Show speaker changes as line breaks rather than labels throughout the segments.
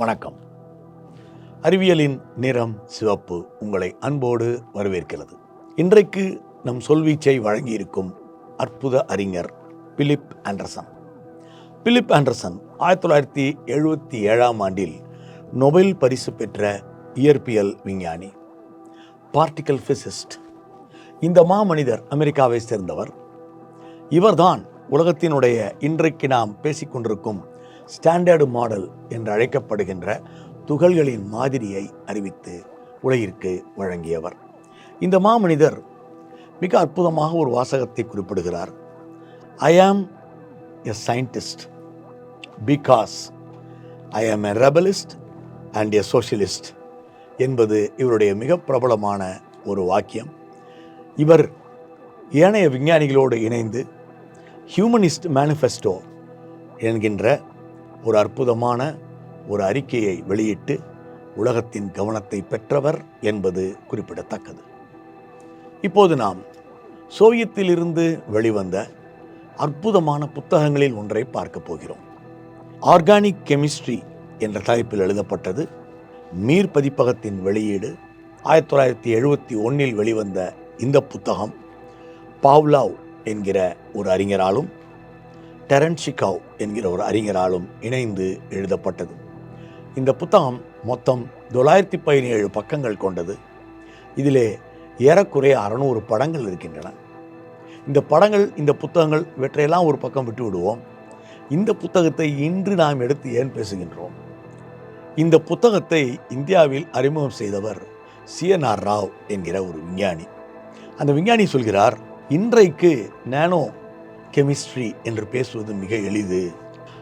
வணக்கம். அறிவியலின் நிறம் சிவப்பு உங்களை அன்போடு வரவேற்கிறது. இன்றைக்கு நம் சொல்வீச்சை வழங்கியிருக்கும் அற்புத அறிஞர் பிலிப் ஆண்டர்சன். பிலிப் ஆண்டர்சன் ஆயிரத்தி தொள்ளாயிரத்தி எழுபத்தி ஏழாம் ஆண்டில் நொபெல் பரிசு பெற்ற இயற்பியல் விஞ்ஞானி பார்ட்டிக்கல் ஃபிசிஸ்ட் இந்த மாமனிதர் அமெரிக்காவை சேர்ந்தவர். இவர்தான் உலகத்தினுடைய இன்றைக்கு நாம் பேசிக்கொண்டிருக்கும் ஸ்டாண்டர்டு மாடல் என்று அழைக்கப்படுகின்ற துகள்களின் மாதிரியை அறிவித்து உலகிற்கு வழங்கியவர். இந்த மாமனிதர் மிக அற்புதமாக ஒரு வாசகத்தை குறிப்பிடுகிறார். ஐ ஆம் எ சயின்டிஸ்ட் பிகாஸ் ஐ ஆம் எ ரெபலிஸ்ட் அண்ட் எ சோஷியலிஸ்ட் என்பது இவருடைய மிக பிரபலமான ஒரு வாக்கியம். இவர் ஏனைய விஞ்ஞானிகளோடு இணைந்து ஹியூமனிஸ்ட் மேனிஃபெஸ்டோ என்கின்ற ஒரு அற்புதமான ஒரு அறிக்கையை வெளியிட்டு உலகத்தின் கவனத்தை பெற்றவர் என்பது குறிப்பிடத்தக்கது. இப்போது நாம் சோவியத்திலிருந்து வெளிவந்த அற்புதமான புத்தகங்களில் ஒன்றை பார்க்க போகிறோம். ஆர்கானிக் கெமிஸ்ட்ரி என்ற தலைப்பில் எழுதப்பட்டது. மீர் பதிப்பகத்தின் வெளியீடு ஆயிரத்தி தொள்ளாயிரத்தி எழுபத்தி ஒன்றில் வெளிவந்த இந்த புத்தகம் பாவ்லாவ் என்கிற ஒரு அறிஞராலும் டெரன்ஷிகாவ் என்கிற ஒரு அறிஞராலும் இணைந்து எழுதப்பட்டது. இந்த புத்தகம் மொத்தம் தொள்ளாயிரத்தி பதினேழு பக்கங்கள் கொண்டது. இதிலே ஏறக்குறைய அறநூறு படங்கள் இருக்கின்றன. இந்த படங்கள் இந்த புத்தகங்கள் இவற்றையெல்லாம் ஒரு பக்கம் விட்டு விடுவோம் இந்த புத்தகத்தை இன்று நாம் எடுத்து ஏன் பேசுகின்றோம்? இந்த புத்தகத்தை இந்தியாவில் அறிமுகம் செய்தவர் சிஎன்ஆர் ராவ் என்கிற ஒரு விஞ்ஞானி. அந்த விஞ்ஞானி சொல்கிறார் இன்றைக்கு நானோ கெமிஸ்ட்ரி என்று பேசுவது மிக எளிது.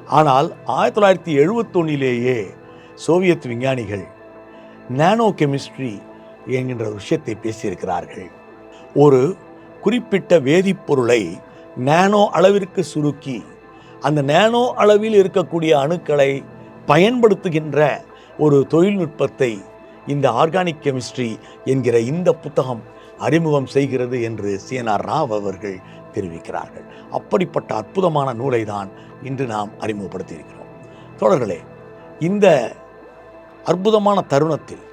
ஆனால் ஆயிரத்தி தொள்ளாயிரத்தி எழுபத்தொன்னிலேயே சோவியத் விஞ்ஞானிகள் நானோ கெமிஸ்ட்ரி என்கின்ற விஷயத்தை பேசியிருக்கிறார்கள். ஒரு குறிப்பிட்ட வேதிப்பொருளை நானோ அளவிற்கு சுருக்கி அந்த நானோ அளவில் இருக்கக்கூடிய அணுக்களை பயன்படுத்துகின்ற ஒரு தொழில்நுட்பத்தை இந்த ஆர்கானிக் கெமிஸ்ட்ரி என்கிற இந்த புத்தகம் அறிமுகம் செய்கிறது என்று சிஎன்ஆர் ராவ் அவர்கள் தெரிவிக்கிறார்கள். அப்படிப்பட்ட அற்புதமான நூலை தான் இன்று நாம் அறிமுகப்படுத்தியிருக்கிறோம். தோழர்களே இந்த அற்புதமான தருணத்தில்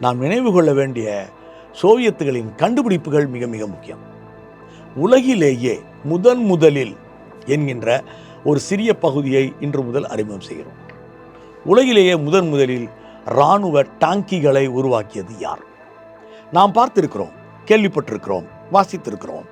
நாம் நினைவு கொள்ள வேண்டிய சோவியத்துகளின் கண்டுபிடிப்புகள் மிக மிக முக்கியம். உலகிலேயே முதன் முதலில் என்கின்ற ஒரு சிறிய பகுதியை இன்று முதல் அறிமுகம் செய்கிறோம். உலகிலேயே முதன் முதலில் இராணுவ டாங்கிகளை உருவாக்கியது யார்? நாம் பார்த்திருக்கிறோம் கேள்விப்பட்டிருக்கிறோம் வாசித்திருக்கிறோம்.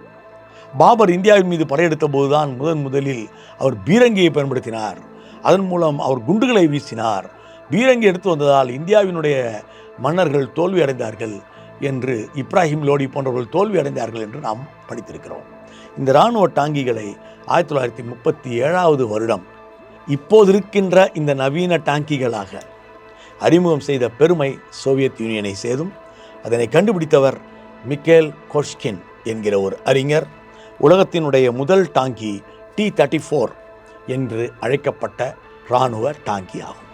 பாபர் இந்தியாவின் மீது படையெடுத்த போதுதான் முதன் முதலில் அவர் பீரங்கியை பயன்படுத்தினார். அதன் மூலம் அவர் குண்டுகளை வீசினார். பீரங்கி எடுத்து வந்ததால் இந்தியாவினுடைய மன்னர்கள் தோல்வி அடைந்தார்கள் என்று இப்ராஹிம் லோடி போன்றவர்கள் தோல்வி அடைந்தார்கள் என்று நாம் படித்திருக்கிறோம். இந்த இராணுவ டாங்கிகளை ஆயிரத்தி தொள்ளாயிரத்தி முப்பத்தி ஏழாவது வருடம் இப்போது இருக்கின்ற இந்த நவீன டாங்கிகளாக அறிமுகம் செய்த பெருமை சோவியத் யூனியனை சேரும். அதனை கண்டுபிடித்தவர் மிக்கேல் கோஷ்கின் என்கிற ஒரு அறிஞர். உலகத்தினுடைய முதல் டாங்கி டி தேர்ட்டி ஃபோர் என்று அழைக்கப்பட்ட இராணுவ டாங்கி ஆகும்.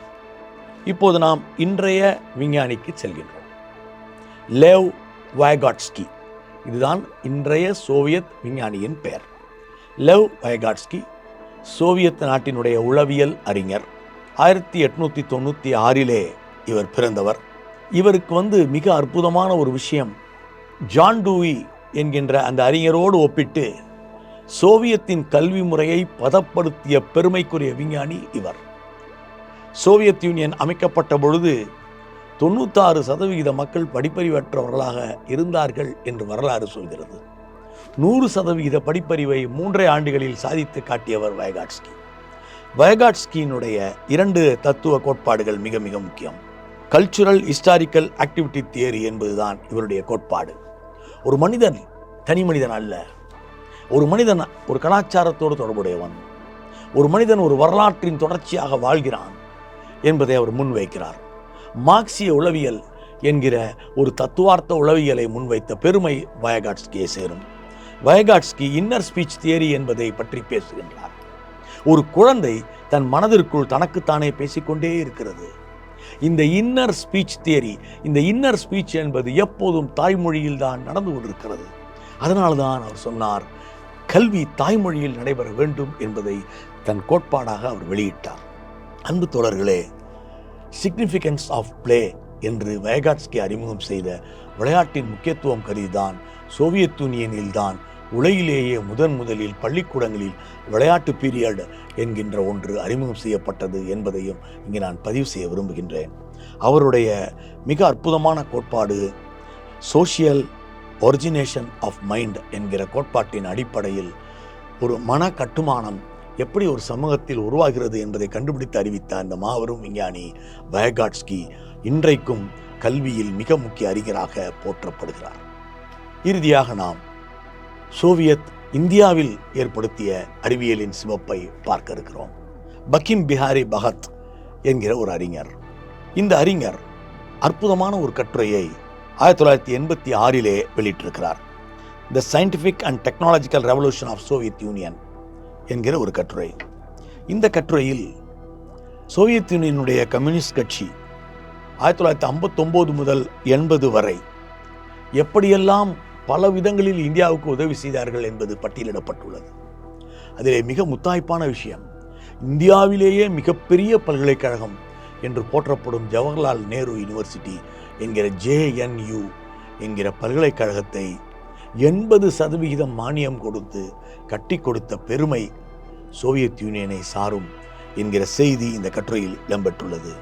இப்போது நாம் இன்றைய விஞ்ஞானிக்கு செல்கின்றோம். லேவ் வயகாட்ஸ்கி இதுதான் இன்றைய சோவியத் விஞ்ஞானியின் பெயர். லெவ் வயகாட்ஸ்கி சோவியத் நாட்டினுடைய உளவியல் அறிஞர். ஆயிரத்தி எட்நூற்றி தொண்ணூற்றி ஆறிலே இவர் பிறந்தவர். இவருக்கு வந்து மிக அற்புதமான ஒரு விஷயம் ஜான் டூவி என்கின்ற அந்த அறிஞரோடு ஒப்பிட்டு சோவியத்தின் கல்வி முறையை பதப்படுத்திய பெருமைக்குரிய விஞ்ஞானி இவர். சோவியத் யூனியன் அமைக்கப்பட்ட பொழுது தொண்ணூத்தாறு சதவிகித மக்கள் படிப்பறிவற்றவர்களாக இருந்தார்கள் என்று வரலாறு சொல்கிறது. நூறு சதவிகித படிப்பறிவை மூன்றே ஆண்டுகளில் சாதித்து காட்டியவர் வயகாட்ஸ்கி. வயகாட்ஸ்கியினுடைய இரண்டு தத்துவ கோட்பாடுகள் மிக மிக முக்கியம். கல்ச்சுரல் ஹிஸ்டாரிக்கல் ஆக்டிவிட்டி தியரி என்பதுதான் இவருடைய கோட்பாடு. ஒரு மனிதன் தனி மனிதன் அல்ல. ஒரு மனிதன் ஒரு கலாச்சாரத்தோடு தொடர்புடையவன். ஒரு மனிதன் ஒரு வரலாற்றின் தொடர்ச்சியாக வாழ்கிறான் என்பதை அவர் முன்வைக்கிறார். மார்க்சிய உளவியல் என்கிற ஒரு தத்துவார்த்த உளவியலை முன்வைத்த பெருமை வயகாட்ஸ்கியை சேரும். வயகாட்ஸ்கி இன்னர் ஸ்பீச் தியரி என்பதை பற்றி பேசுகின்றார். ஒரு குழந்தை தன் மனதிற்குள் தனக்குத்தானே பேசிக்கொண்டே இருக்கிறது. இந்த இன்னர் ஸ்பீச் தியரி இந்த இன்னர் ஸ்பீச் என்பது எப்போதும் தாய்மொழியில் தான் நடந்து கொண்டிருக்கிறது. அதனால தான் அவர் சொன்னார் கல்வி தாய்மொழியில் நடைபெற வேண்டும் என்பதை தன் கோட்பாடாக அவர் வெளியிட்டார். அன்பு தோழர்களே சிக்னிஃபிகன்ஸ் ஆஃப் பிளே என்று வயகாட்ஸ்கி அறிமுகம் செய்த விளையாட்டின் முக்கியத்துவம் கருதிதான் சோவியத் யூனியனில்தான் உலகிலேயே முதன் முதலில் பள்ளிக்கூடங்களில் விளையாட்டு பீரியட் என்கின்ற ஒன்று அறிமுகம் செய்யப்பட்டது என்பதையும் இங்கே நான் பதிவு செய்ய விரும்புகின்றேன். அவருடைய மிக அற்புதமான கோட்பாடு சோஷியல் ஒரிஜினேஷன் ஆஃப் மைண்ட் என்கிற கோட்பாட்டின் அடிப்படையில் ஒரு மன கட்டுமானம் எப்படி ஒரு சமூகத்தில் உருவாகிறது என்பதை கண்டுபிடித்து அறிவித்த அந்த மாபெரும் விஞ்ஞானி வயகாட்ஸ்கி இன்றைக்கும் கல்வியில் மிக முக்கிய அறிஞராக போற்றப்படுகிறார். இறுதியாக நாம் சோவியத் இந்தியாவில் ஏற்படுத்திய அறிவியலின் சிவப்பை பார்க்க இருக்கிறோம் பக்கிம் பிஹாரி பகத் என்கிற ஒரு அறிஞர். இந்த அறிஞர் அற்புதமான ஒரு கட்டுரையை ஆயிரத்தி தொள்ளாயிரத்தி எண்பத்தி ஆறிலே வெளியிட்டிருக்கிறார். The scientific and technological revolution of Soviet Union என்கிற ஒரு கட்டுரை. இந்த கட்டுரையில் சோவியத் யூனியனுடைய கம்யூனிஸ்ட் கட்சி ஆயிரத்தி தொள்ளாயிரத்தி ஐம்பத்தொம்போது முதல் எண்பது வரை எப்படியெல்லாம் பல விதங்களில் இந்தியாவுக்கு உதவி செய்தார்கள் என்பது பட்டியலிடப்பட்டுள்ளது. அதிலே மிக முத்தாய்ப்பான விஷயம் இந்தியாவிலேயே மிகப்பெரிய பல்கலைக்கழகம் என்று போற்றப்படும் ஜவஹர்லால் நேரு யூனிவர்சிட்டி என்கிற ஜேஎன்யூ என்கிற பல்கலைக்கழகத்தை எண்பது சதவிகிதம் மானியம் கொடுத்து கட்டி கொடுத்த பெருமை சோவியத் யூனியனை சாரும் என்கிற செய்தி இந்த கட்டுரையில் இடம்பெற்றுள்ளது.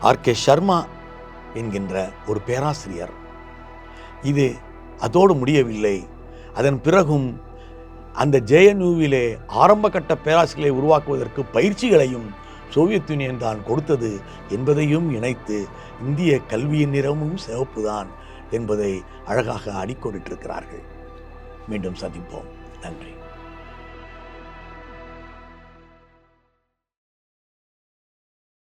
ஆர் கே சர்மா என்கின்ற ஒரு பேராசிரியர் இது அதோடு முடியவில்லை. அதன் பிறகும் அந்த ஜேஎன்யூவிலே ஆரம்ப கட்ட பேராசிரியர்களை உருவாக்குவதற்கு பயிற்சிகளையும் சோவியத் யூனியன் தான் கொடுத்தது என்பதையும் இணைத்து இந்திய கல்வியின் நிறமும் சிவப்புதான் என்பதை அழகாக அடிக்கோடிட்டிருக்கிறார்கள். மீண்டும் சந்திப்போம். நன்றி.